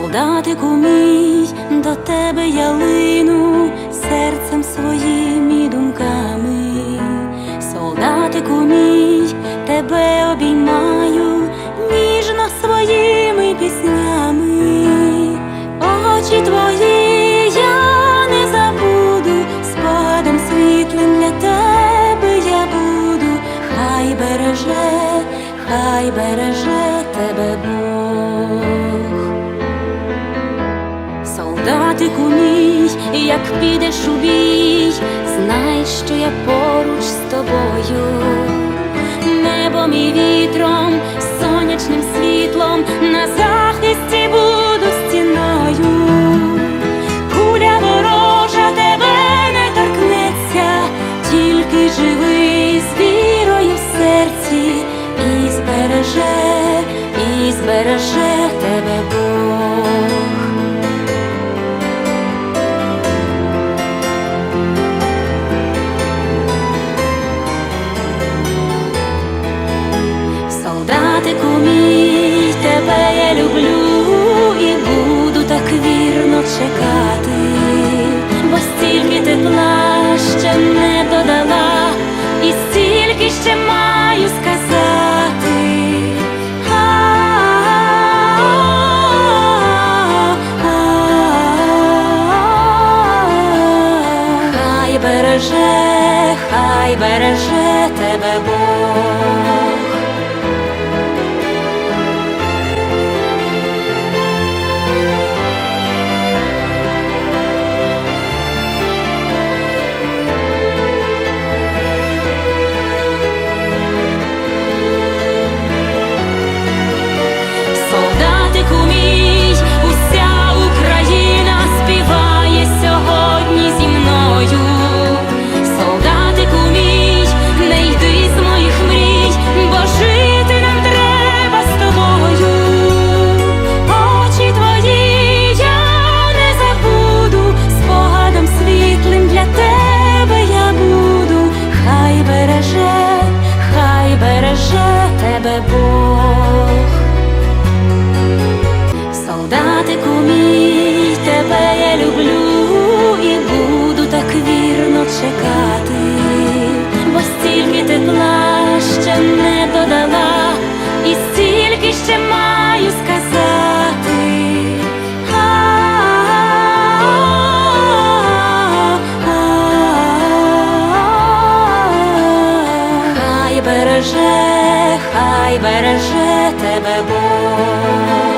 Солдатику мій, до тебе я лину серцем своїм і думками. Солдатику мій, тебе обіймаю ніжно своїми піснями. Очі твої я не забуду, спогадом світлим для тебе я буду, хай береже, хай береже тебе Бог. Солдатику мій, як підеш у бій, знай, що я поруч з тобою, небом і вітром, сонячним світлом на захисті буду стіною. Куля ворожа тебе не торкнеться, тільки живи з вірою в серці, і збереже, і збереже береже, хай береже тебе Бог. Тебе Бог. Солдатику мій, тебе я люблю і буду так вірно чекати, бо стільки тепла збереже тебе Бог.